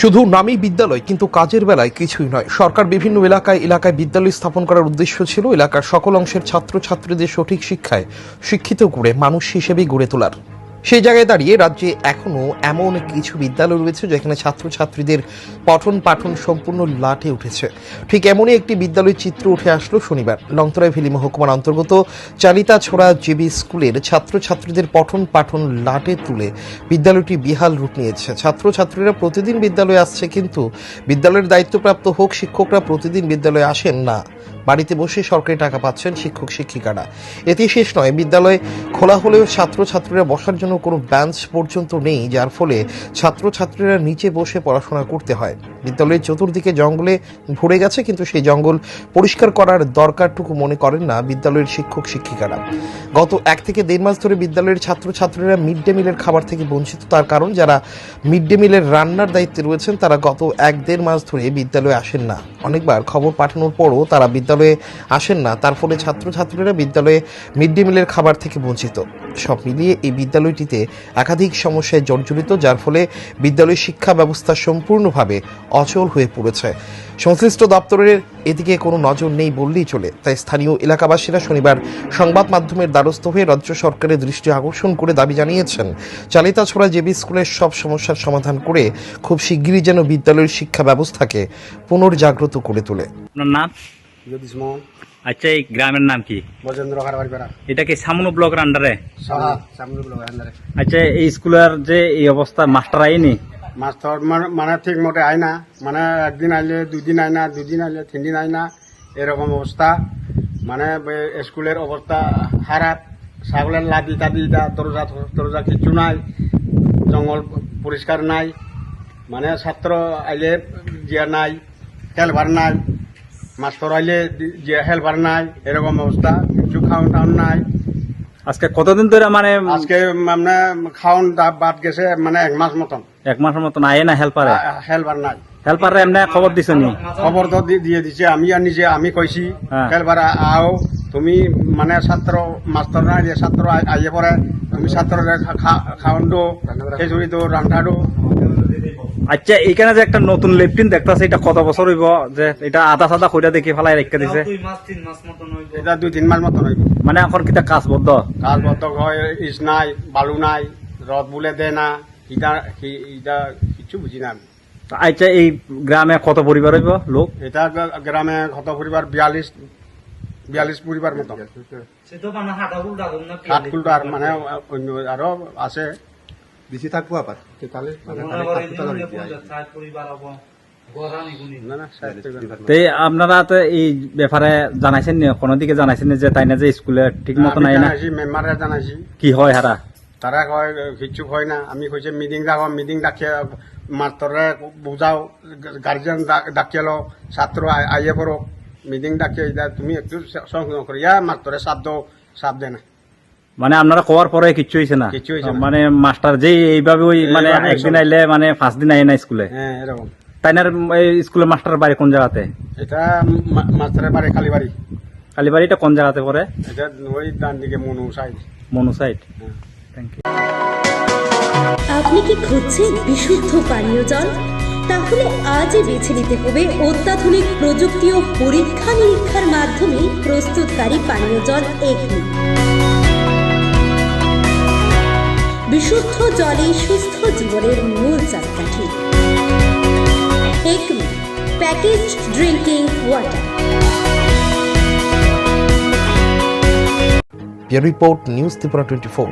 শুধু নামই বিদ্যালয়, কিন্তু কাজের বেলায় কিছুই নয়। সরকার বিভিন্ন এলাকায় এলাকায় বিদ্যালয় স্থাপন করার উদ্দেশ্য ছিল এলাকার সকল অংশের ছাত্রছাত্রীদের সঠিক শিক্ষায় শিক্ষিত করে মানুষ হিসেবে গড়ে তোলার। সেই জায়গায় দাঁড়িয়ে রাজ্যে এখনও এমন কিছু বিদ্যালয় রয়েছে যেখানে ছাত্রছাত্রীদের পঠন পাঠন সম্পূর্ণ লাটে উঠেছে। ঠিক এমনই একটি বিদ্যালয়ের চিত্র উঠে আসলো শনিবার। লংতরাই ভেলি মহকুমার অন্তর্গত চালিতা ছোড়া জেবি স্কুলের ছাত্রছাত্রীদের পঠন পাঠন লাটে তুলে বিদ্যালয়টি বিহাল রূপ নিয়েছে। ছাত্রছাত্রীরা প্রতিদিন বিদ্যালয়ে আসছে কিন্তু বিদ্যালয়ের দায়িত্বপ্রাপ্ত হোক শিক্ষকরা প্রতিদিন বিদ্যালয়ে আসেন না। বাড়িতে বসে সরকারি টাকা পাচ্ছেন শিক্ষক, শিক্ষিকারা। এতে শেষ নয়, বিদ্যালয়ে খোলা হলেও ছাত্রছাত্রীরা বসার জন্য কোনো বেঞ্চ পর্যন্ত নেই, যার ফলে ছাত্রছাত্রীরা নিচে বসে পড়াশোনা করতে হয়। বিদ্যালয়ের চতুর্দিকে জঙ্গলে ভরে গেছে, কিন্তু সেই জঙ্গল পরিষ্কার করার দরকারটুকু মনে করেন না বিদ্যালয়ের শিক্ষক, শিক্ষিকারা। গত এক থেকে দেড় মাস ধরে বিদ্যালয়ের ছাত্রছাত্রীরা মিড ডে মিলের খাবার থেকে বঞ্চিত, তার কারণ যারা মিড ডে মিলের রান্নার দায়িত্বে রয়েছেন, তারা গত এক দেড় মাস ধরে বিদ্যালয়ে আসেন না। অনেকবার খবর পাঠানোর পরও তারা বিদ্যালয়ে আসেন না। তার ফলে ছাত্রছাত্রীরা বিদ্যালয়ে মিড ডে মিলের খাবার থেকে বঞ্চিত। সব মিলিয়ে এই বিদ্যালয়টিতে একাধিক সমস্যায় জর্জরিত, যার ফলে বিদ্যালয়ের শিক্ষা ব্যবস্থা সম্পূর্ণভাবে অচল হয়ে পড়েছে। সংশ্লিষ্ট দপ্তরের এদিকে কোনো নজর নেই বললেই চলে। তাই স্থানীয় এলাকাবাসীরা শনিবার সংবাদ মাধ্যমের দ্বারস্থ হয়ে রাজ্য সরকারের দৃষ্টি আকর্ষণ করে দাবি জানিয়েছেন, চালিতা চালিতাছড়া জেবি স্কুলের সব সমস্যার সমাধান করে খুব শিগগিরই যেন বিদ্যালয়ের শিক্ষা ব্যবস্থাকে পুনর্জাগ্রত করে তোলে। জ্যোতিষ মোহন আচ্ছা এই গ্রামের নাম কি বজেন্দ্র খারবাড়ি এটা কি সামনু ব্লকের আন্ডারে ব্লক আচ্ছা এই স্কুলের যে এই অবস্থা মাস্টার আইনি মাস্টার মানে- ঠিক মতো আয় না মানে একদিন আইলে দুদিন আয় না দুদিন আইলে তিন দিন আয় না এরকম অবস্থা মানে স্কুলের অবস্থা খারাপ ছাগলের লাদি টাদি দা দরজা দরজা কিছু নাই জঙ্গল পরিষ্কার নাই মানে ছাত্র আইলে জিয়া নাই হেলভার নাই মাস্টার আইলে জিয়া হেলভার নাই এরকম অবস্থা কিছু খাওয়ান টাউন নাই। আজকে কতদিন ধরে মানে আজকে মানে খাওন দা- বাদ গেছে মানে এক মাস মতন। এক মাসের মতন আয়ে না হেল্পারে? হেলবার নাই। হেল্পারে এমনি খবর দিছে নি? খবর তো দিয়ে দিছে আমি আর নিজে আমি কইছি হ্যাঁ। হেলবার আও তুমি মানে ছাত্র মাস্টার না যে ছাত্র আই- আইয়ে পরে তুমি ছাত্র খাওয়ান দো খেজুরি দো রান্ধা দো। আচ্ছা এখানে যে একটা নতুন লেফটিন দেখতেছে এটা কত বছর হইব? যে এটা আধা সাদা কইরা দেখি ফেলাই রেখে দিছে। এটা দুই তিন মাস মতন হইব। মানে এখন কিটা কাজ বদ্ধ? কাজ বদ্ধ হয় ইস নাই বালু নাই রদ বলে দে না ইটা ইটা কিছু বুঝি না আমি। আচ্ছা এই গ্রামে কত পরিবার হইব লোক? এটা গ্রামে কত পরিবার? বিয়াল্লিশ বিয়াল্লিশ পরিবার মতো সাত কুলটার মানে অন্য আরও আছে। বেশি থাকব আবার। তেতাল্লিশ না না ষাট পরিবার। তো এই আপনারা তো এই ব্যাপারে জানাইছেন নি কোনো দিকে জানাইছেন যে তাই না যে স্কুলে ঠিক মতো নাই না? জানাইছি মেম্বারে জানাইছি। কি হয় হারা? তারা কয় কিচ্ছু হয় না। আমি কইছে মিটিং ডাক মিটিং ডাকিয়ে মাস্টরে বুঝাও গার্জেন ডাকিয়ে ছাত্র আই- আইয়ে পড়ো। মিটিং ডাকিয়ে তুমি একটু সংশোধন করি। ইয়া মাস্টরে চাপ দাও চাপ দে না। মানে আপনারা কোয়ার পরে কিচ্ছু হয়েছে না। কিচ্ছু হইছে না। মানে মাস্টার যে এইভাবে ওই মানে একদিন আইলে মানে পাঁচ দিন আইে না স্কুলে। হ্যাঁ এরকম। তাই না এই স্কুলের মাস্টার বাড়ি কোন জায়গাতে? এটা মাস্টারের বাড়ি কালীবাড়ি। কালীবাড়িটা কোন জায়গাতে পড়ে? এটা ওই ডান দিকে মনু সাইড মনু সাইড হ্যাঁ। থ্যাংক ইউ আপনি কি খুঁজছেন বিশুদ্ধ পানীয় জল? তাহলে আজই বেছে নিতে হবে অত্যাধুনিক প্রযুক্তি ও পরীক্ষা নিরীক্ষার মাধ্যমে প্রস্তুতকারী পানীয় জল এগনি বিশুদ্ধ জলে সুস্থ জীবনের মূল agony package drinking water report news Tripura twenty four